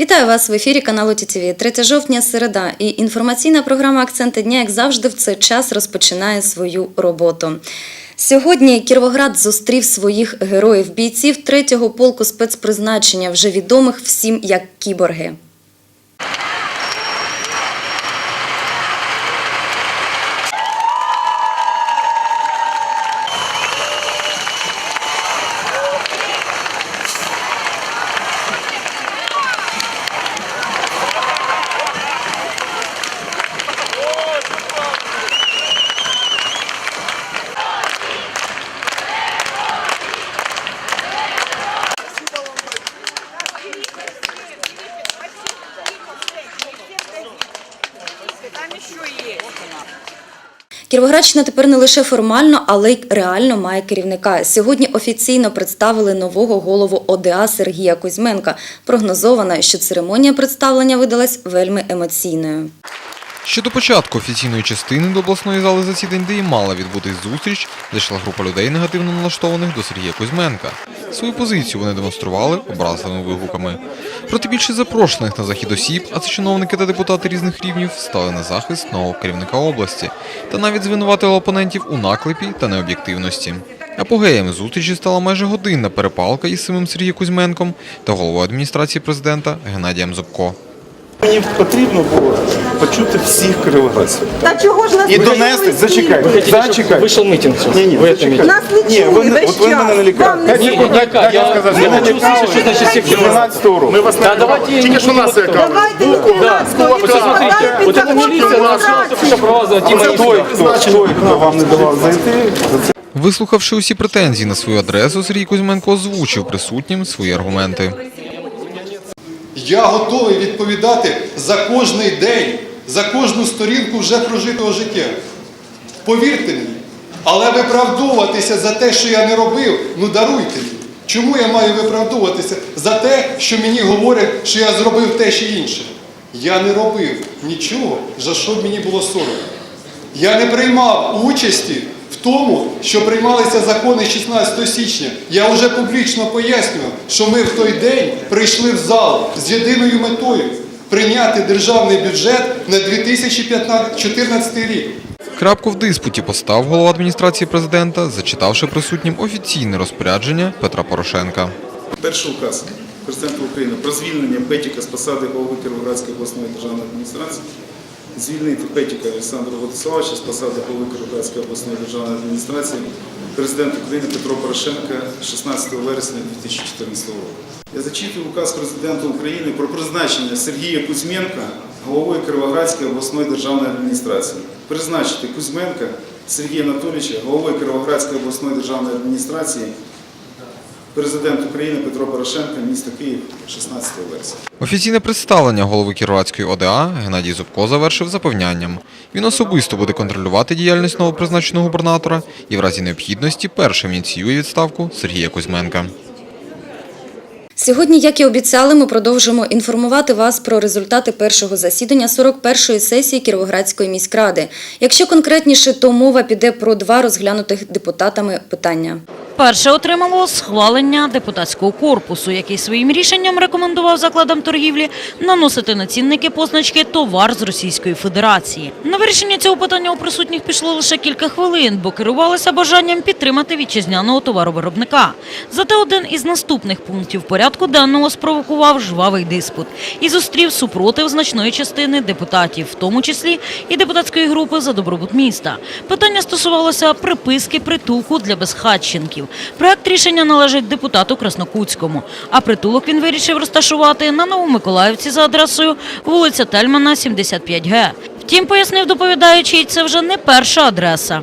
Вітаю вас в ефірі каналу ТІТІВІ. 3 жовтня, середа. І інформаційна програма Акценти дня, як завжди, в цей час розпочинає свою роботу. Сьогодні Кіровоград зустрів своїх героїв, бійців 3-го полку спецпризначення, вже відомих всім як кіборги. Кіровоградщина тепер не лише формально, але й реально має керівника. Сьогодні офіційно представили нового голову ОДА Сергія Кузьменка. Прогнозовано, що церемонія представлення видалась вельми емоційною. Ще до початку офіційної частини до обласної зали засідань, де і мала відбутись зустріч, зайшла група людей негативно налаштованих до Сергія Кузьменка. Свою позицію вони демонстрували образливими вигуками. Проте більше запрошених на захід осіб, а це чиновники та депутати різних рівнів, стали на захист нового керівника області та навіть звинуватили опонентів у наклепі та необ'єктивності. Апогеєм зустрічі стала майже годинна перепалка із самим Сергієм Кузьменком та головою адміністрації президента Геннадієм Зубко. Мені потрібно було почути всіх кривоградців. Та чого ж нас І не донести, чули зачекай, всі? зачекай. Вышел митинг сейчас. Ні, ні, Вы это зачекай. видите? Нас не Ні, ви чули не- весь от ви мене не час. лікарите. Вам не Не, чули. не, как, я, сказав, я я хочу читав. услышать, что значит всех З 12 року. Ми вас Да, давайте не Тільки що будем нас вот это. Давайте не Да, піратство, вот смотрите, вот эта милиция нарушила только что права за Тима Це той, хто, той, хто вам не давав зайти, за це Вислухавши усі претензії на свою адресу, Сергій Кузьменко озвучив присутнім свої аргументи. Я готовий відповідати за кожний день, за кожну сторінку вже прожитого життя. Повірте мені. Але виправдовуватися за те, що я не робив, ну даруйте мені. Чому я маю виправдовуватися за те, що мені говорять, що я зробив те чи інше? Я не робив нічого, за що б мені було соромно. Я не приймав участі тому, що приймалися закони 16 січня. Я вже публічно пояснював, що ми в той день прийшли в зал з єдиною метою прийняти державний бюджет на 2014 рік. Крапку в диспуті постав голова адміністрації президента, зачитавши присутнім офіційне розпорядження Петра Порошенка. перший указ президента України про звільнення Петіка з посади голови Кіровоградської обласної державної адміністрації, звільнити Петіка Олександра Владиславовича з посади голови Кіровоградської обласної державної адміністрації президент України Петро Порошенка 16 вересня 2014 року. Я зачитую указ президента України про призначення Сергія Кузьменка головою Кіровоградської обласної державної адміністрації. Призначити Кузьменка Сергія Анатолійовича головою Кіровоградської обласної державної адміністрації Президент України Петро Порошенко, місто Київ, 16 вересня. Офіційне представлення голови Кіровоградської ОДА Геннадій Зубко завершив запевнянням. Він особисто буде контролювати діяльність новопризначеного губернатора і в разі необхідності першим ініціює відставку Сергія Кузьменка. Сьогодні, як і обіцяли, ми продовжимо інформувати вас про результати першого засідання 41-ї сесії Кіровоградської міськради. Якщо конкретніше, то мова піде про два розглянутих депутатами питання. Перше отримало схвалення депутатського корпусу, який своїм рішенням рекомендував закладам торгівлі наносити на цінники позначки товар з Російської Федерації. На вирішення цього питання у присутніх пішло лише кілька хвилин, бо керувалися бажанням підтримати вітчизняного товаровиробника. Зате один із наступних пунктів порядку денного спровокував жвавий диспут і зустрів супротив значної частини депутатів, в тому числі і депутатської групи за добробут міста. Питання стосувалося приписки притулку для безхатченків. Проект рішення належить депутату Краснокутському, а притулок він вирішив розташувати на Новомиколаївці за адресою вулиця Тельмана, 75Г. Втім, пояснив доповідаючий, це вже не перша адреса.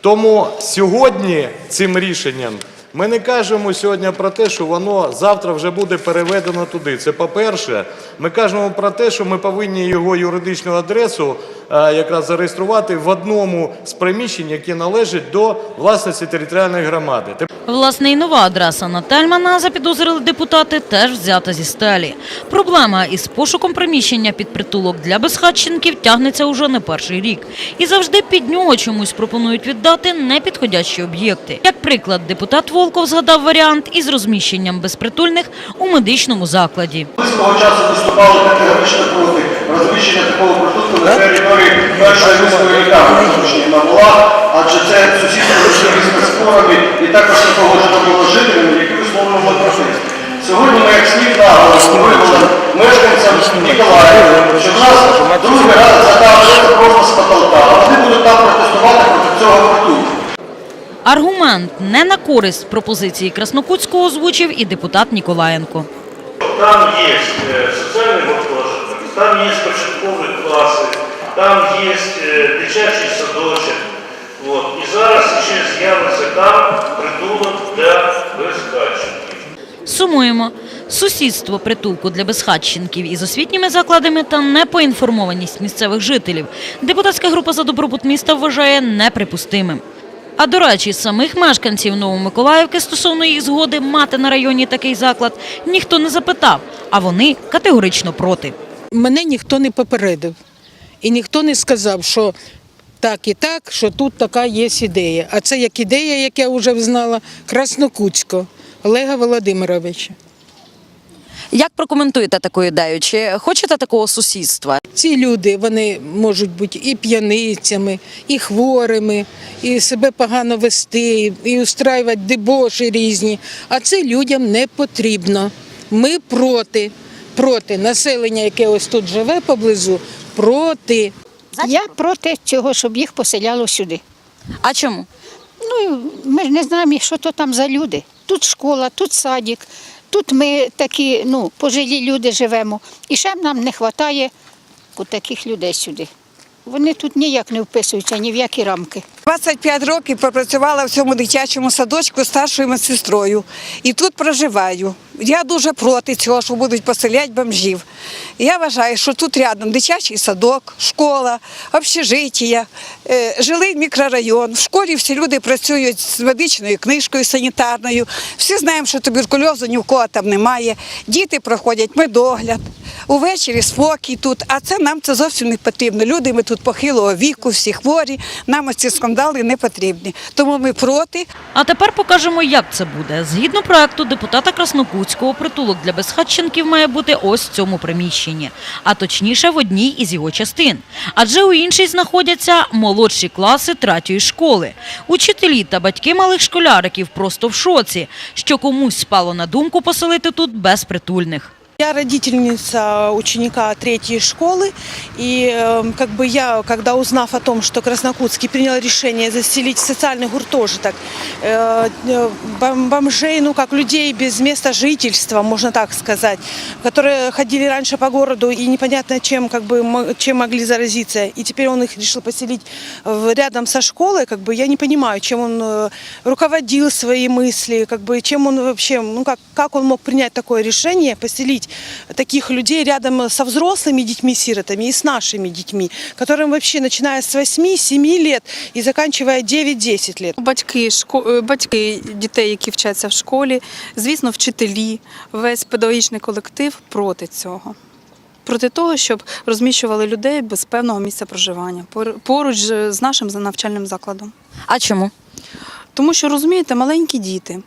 Тому сьогодні цим рішенням ми не кажемо сьогодні про те, що воно завтра вже буде переведено туди. Це по-перше, ми кажемо про те, що ми повинні його юридичну адресу е, якраз зареєструвати в одному з приміщень, які належать до власності територіальної громади. Власне, і нова адреса на Тельмана, запідозрили депутати, теж взята зі стелі. Проблема із пошуком приміщення під притулок для безхатченків тягнеться уже не перший рік. І завжди під нього чомусь пропонують віддати непідходящі об'єкти. Як приклад, депутат ВО Волков згадав варіант із розміщенням безпритульних у медичному закладі. Ми свого часу виступали категорично проти розміщення такого продукту на території першої міської лікарні, Сумщина була, адже це сусідство з спорами і також непогоджено було жителями, які висловлювали протест. Сьогодні ми як слід наголосу вивели мешканцям Ніколаєва, що в нас другий раз закажуть просто з потолка, а вони будуть там протестувати проти цього продукту. Аргумент не на користь пропозиції Краснокутського озвучив і депутат Ніколаєнко. Там є е, соціальний гуртожиток, там є початкові класи, там є е, дитячий садочок. От. І зараз ще з'явиться там притулок для безхатченків. Сумуємо. Сусідство притулку для безхатченків із освітніми закладами та непоінформованість місцевих жителів депутатська група за добробут міста вважає неприпустимим. А до речі, самих мешканців Новомиколаївки стосовно їх згоди мати на районі такий заклад ніхто не запитав, а вони категорично проти. мене ніхто не попередив. І ніхто не сказав, що так і так, що тут така є ідея. А це як ідея, як я вже знала, Краснокутського Олега Володимировича. Як прокоментуєте таку ідею? Чи хочете такого сусідства? Ці люди вони можуть бути і п'яницями, і хворими, і себе погано вести, і устраювати дебоші різні. А це людям не потрібно. Ми проти, проти населення, яке ось тут живе поблизу, проти. Я проти цього, щоб їх поселяло сюди. А чому? Ну, ми ж не знаємо, що то там за люди. Тут школа, тут садик, тут ми такі, ну, пожилі люди живемо. І ще нам не вистачає таких людей сюди. Вони тут ніяк не вписуються ні в які рамки. 25 років пропрацювала в цьому дитячому садочку старшою медсестрою. І тут проживаю. Я дуже проти цього, що будуть поселяти бомжів. Я вважаю, що тут рядом дитячий садок, школа, общежиття, е, жилий мікрорайон. В школі всі люди працюють з медичною книжкою санітарною. Всі знаємо, що туберкульозу ні в кого там немає. Діти проходять медогляд. Увечері спокій тут, а це нам це зовсім не потрібно. Люди ми тут похилого віку, всі хворі, нам ці скандали не потрібні. Тому ми проти. А тепер покажемо, як це буде. Згідно проекту депутата Краснокутського, притулок для безхатченків має бути ось в цьому приміщенні, а точніше в одній із його частин. Адже у іншій знаходяться молодші класи третьої школи. Учителі та батьки малих школяриків просто в шоці, що комусь спало на думку поселити тут безпритульних. Я родительница ученика третьей школы, и э, как бы я, когда узнав о том, что Краснокутский принял решение заселить социальный гуртожиток э, э, бом- бомжей, ну как людей без места жительства, можно так сказать, которые ходили раньше по городу и непонятно чем, как бы, чем могли заразиться, и теперь он их решил поселить рядом со школой, как бы я не понимаю, чем он э, руководил свои мысли, как бы чем он вообще, ну как, как он мог принять такое решение, поселить таких людей рядом со взрослыми детьми-сиротами и с нашими детьми, которым вообще начиная с 8-7 лет и заканчивая 9-10 лет. Батьки, шко... е, батьки дітей, які вчаться в школі, звісно, вчителі, весь педагогічний колектив проти цього. Проти того, щоб розміщували людей без певного місця проживання поруч з нашим навчальним закладом. А чому? Тому що розумієте, маленькі діти,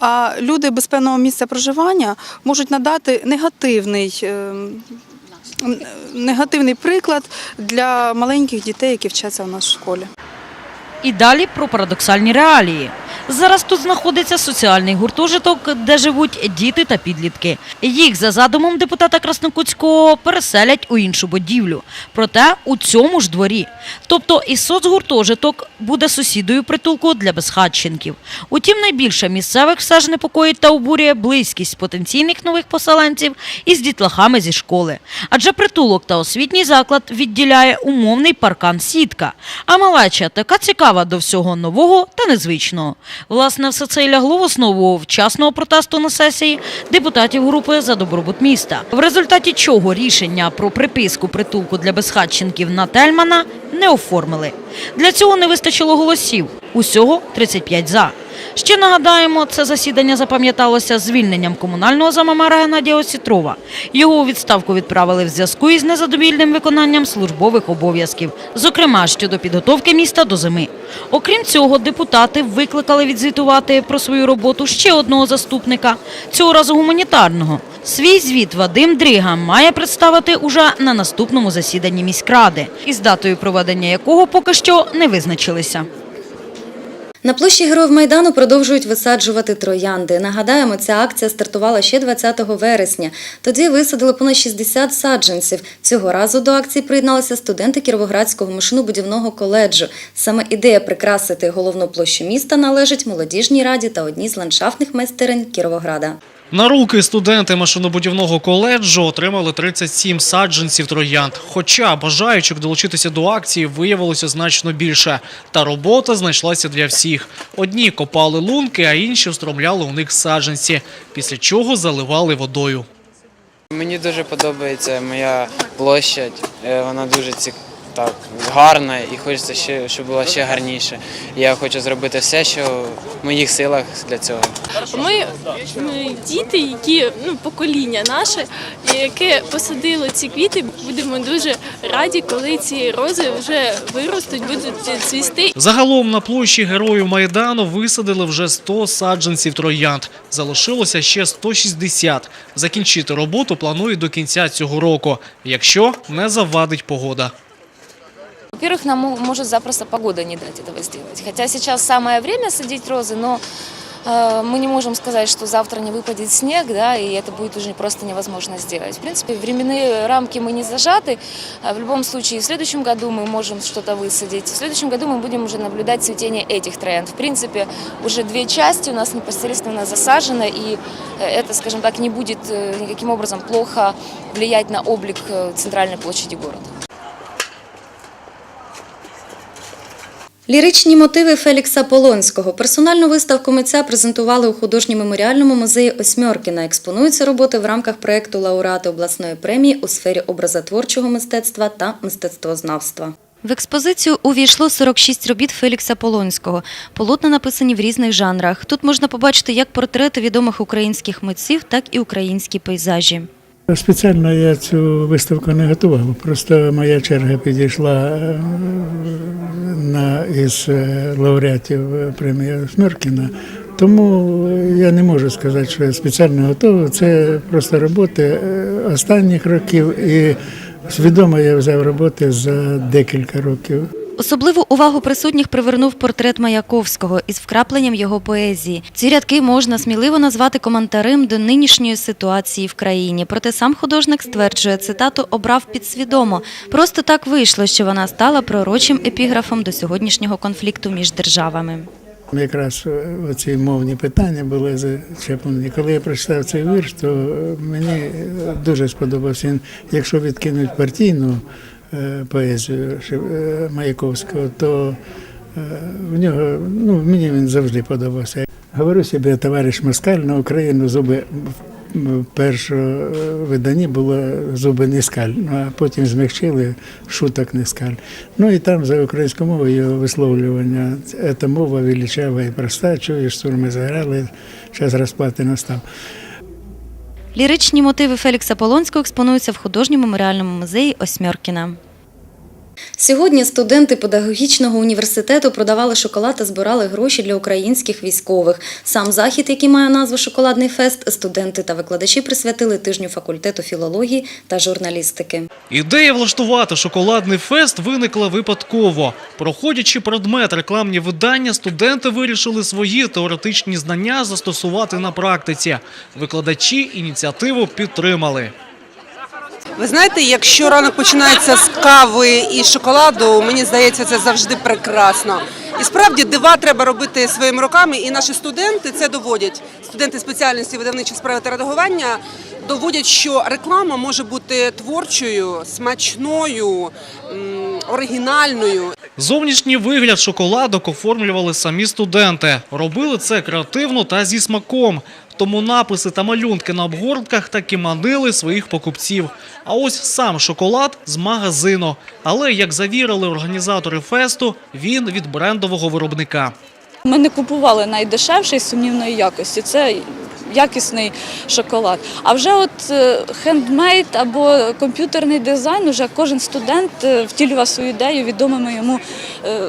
а люди без певного місця проживання можуть надати негативний. е, Негативний приклад для маленьких дітей, які вчаться у нас в школі. І далі про парадоксальні реалії. Зараз тут знаходиться соціальний гуртожиток, де живуть діти та підлітки. Їх за задумом депутата Краснокутського переселять у іншу будівлю. Проте у цьому ж дворі. Тобто і соцгуртожиток буде сусідою притулку для безхатченків. Утім, найбільше місцевих все ж непокоїть та обурює близькість потенційних нових поселенців із дітлахами зі школи. Адже притулок та освітній заклад відділяє умовний паркан сітка. А малеча така цікава до всього нового та незвичного. Власне, все це й лягло в основу вчасного протесту на сесії депутатів групи за добробут міста. В результаті чого рішення про приписку притулку для безхатченків на Тельмана не оформили. Для цього не вистачило голосів. Усього 35 за. Ще нагадаємо, це засідання запам'яталося звільненням комунального замамера Геннадія Осітрова. Його у відставку відправили в зв'язку із незадовільним виконанням службових обов'язків, зокрема щодо підготовки міста до зими. Окрім цього, депутати викликали відзвітувати про свою роботу ще одного заступника, цього разу гуманітарного. Свій звіт Вадим Дрига має представити уже на наступному засіданні міськради, із датою проведення якого поки що не визначилися. На площі Героїв Майдану продовжують висаджувати троянди. Нагадаємо, ця акція стартувала ще 20 вересня. Тоді висадили понад 60 саджанців. Цього разу до акції приєдналися студенти Кіровоградського машинобудівного коледжу. Саме ідея прикрасити головну площу міста належить молодіжній раді та одній з ландшафтних майстерень Кіровограда. На руки студенти машинобудівного коледжу отримали 37 саджанців троянд. Хоча бажаючих долучитися до акції виявилося значно більше. Та робота знайшлася для всіх. Одні копали лунки, а інші встромляли у них саджанці, після чого заливали водою. Мені дуже подобається моя площадь. Е, Вона дуже ці... так, гарна і хочеться ще, щоб була ще гарніше. Я хочу зробити все, що в моїх силах для цього. Ми, ми діти, які ну покоління наше, яке посадило ці квіти, будемо дуже раді, коли ці рози вже виростуть, будуть цвісти. Загалом на площі Героїв Майдану висадили вже 100 саджанців троянд. Залишилося ще 160. Закінчити роботу планують до кінця цього року, якщо не завадить погода. Во-первых, нам мо- может запросто погода не дать этого сделать. Хотя сейчас самое время садить розы, но э, мы не можем сказать, что завтра не выпадет снег, да, и это будет уже просто невозможно сделать. В принципе, временные рамки мы не зажаты. А В любом случае, в следующем году мы можем что-то высадить. В следующем году мы будем уже наблюдать цветение этих троянд. В принципе, уже две части у нас непосредственно засажено, и э, это, скажем так, не будет э, никаким образом плохо влиять на облик центральной площади города. Ліричні мотиви Фелікса Полонського. Персональну виставку митця презентували у художньо-меморіальному музеї Осьмьоркіна. Експонуються роботи в рамках проєкту лауреати обласної премії у сфері образотворчого мистецтва та мистецтвознавства. В експозицію увійшло 46 робіт Фелікса Полонського. Полотна написані в різних жанрах. Тут можна побачити як портрети відомих українських митців, так і українські пейзажі. Спеціально я цю виставку не готував. Просто моя черга підійшла е, на із е, лауреатів е, премії Смеркіна. Тому я не можу сказати, що я спеціально готовий. Це просто роботи останніх років, і свідомо я взяв роботи за декілька років. Особливу увагу присутніх привернув портрет Маяковського із вкрапленням його поезії. Ці рядки можна сміливо назвати коментарем до нинішньої ситуації в країні. Проте сам художник стверджує, цитату обрав підсвідомо. Просто так вийшло, що вона стала пророчим епіграфом до сьогоднішнього конфлікту між державами. Якраз е, оці мовні питання були зачеплені. Коли я прочитав цей вірш, то е, мені е, дуже сподобався. Якщо відкинуть партійну поезію е, Маяковського, то е, в нього ну, мені він завжди подобався. Говорю собі, товариш Москаль на Україну зуби. В першому е, виданні було зуби не скаль, ну, а потім змягчили шуток не скаль. Ну і там за українською мовою висловлювання. Ця мова величава і проста, чуєш, сурми заграли, час розплати настав. Ліричні мотиви Фелікса Полонського експонуються в художньому меморіальному музеї Осьмьоркіна. Сьогодні студенти педагогічного університету продавали шоколад та збирали гроші для українських військових. Сам захід, який має назву Шоколадний фест, студенти та викладачі присвятили тижню факультету філології та журналістики. Ідея влаштувати шоколадний фест виникла випадково. Проходячи предмет рекламні видання, студенти вирішили свої теоретичні знання застосувати на практиці. Викладачі ініціативу підтримали. Ви знаєте, якщо ранок починається з кави і шоколаду, мені здається, це завжди прекрасно. І справді дива треба робити своїми руками, і наші студенти це доводять. Студенти спеціальності видавничі справи та редагування доводять, що реклама може бути творчою, смачною, оригінальною. Зовнішній вигляд шоколадок оформлювали самі студенти. Робили це креативно та зі смаком. Тому написи та малюнки на обгортках таки манили своїх покупців. А ось сам шоколад з магазину. Але, як завірили організатори фесту, він від брендового виробника. Ми не купували найдешевший сумнівної якості. Це якісний шоколад. А вже от е, хендмейд або комп'ютерний дизайн, уже кожен студент е, втілював свою ідею відомими йому е,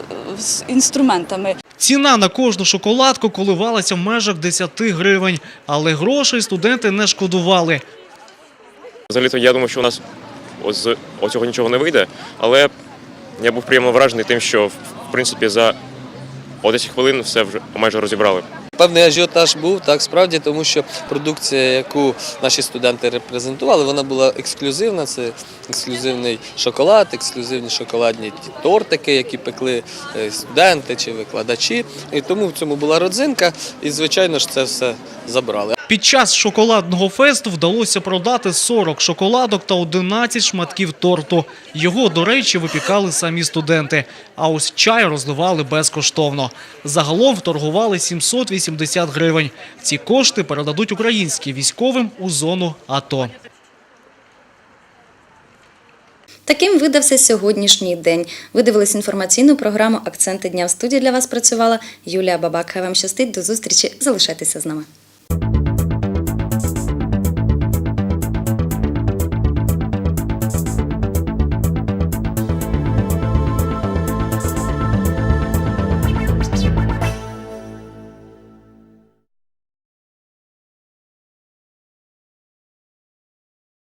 інструментами. Ціна на кожну шоколадку коливалася в межах 10 гривень, але грошей студенти не шкодували. Взагалі-то я думав, що у нас з оцього нічого не вийде, але я був приємно вражений тим, що в принципі за 10 хвилин все вже майже розібрали. Певний ажіотаж був так справді, тому що продукція, яку наші студенти репрезентували, вона була ексклюзивна. Це ексклюзивний шоколад, ексклюзивні шоколадні тортики, які пекли е, студенти чи викладачі. І тому в цьому була родзинка, і звичайно ж це все забрали. Під час шоколадного фесту вдалося продати 40 шоколадок та 11 шматків торту. Його, до речі, випікали самі студенти. А ось чай розливали безкоштовно. Загалом вторгували 780 гривень. Ці кошти передадуть українським військовим у зону АТО. Таким видався сьогоднішній день. Ви дивились інформаційну програму Акценти дня в студії для вас працювала Юлія Бабак. Хай вам щастить. До зустрічі. Залишайтеся з нами.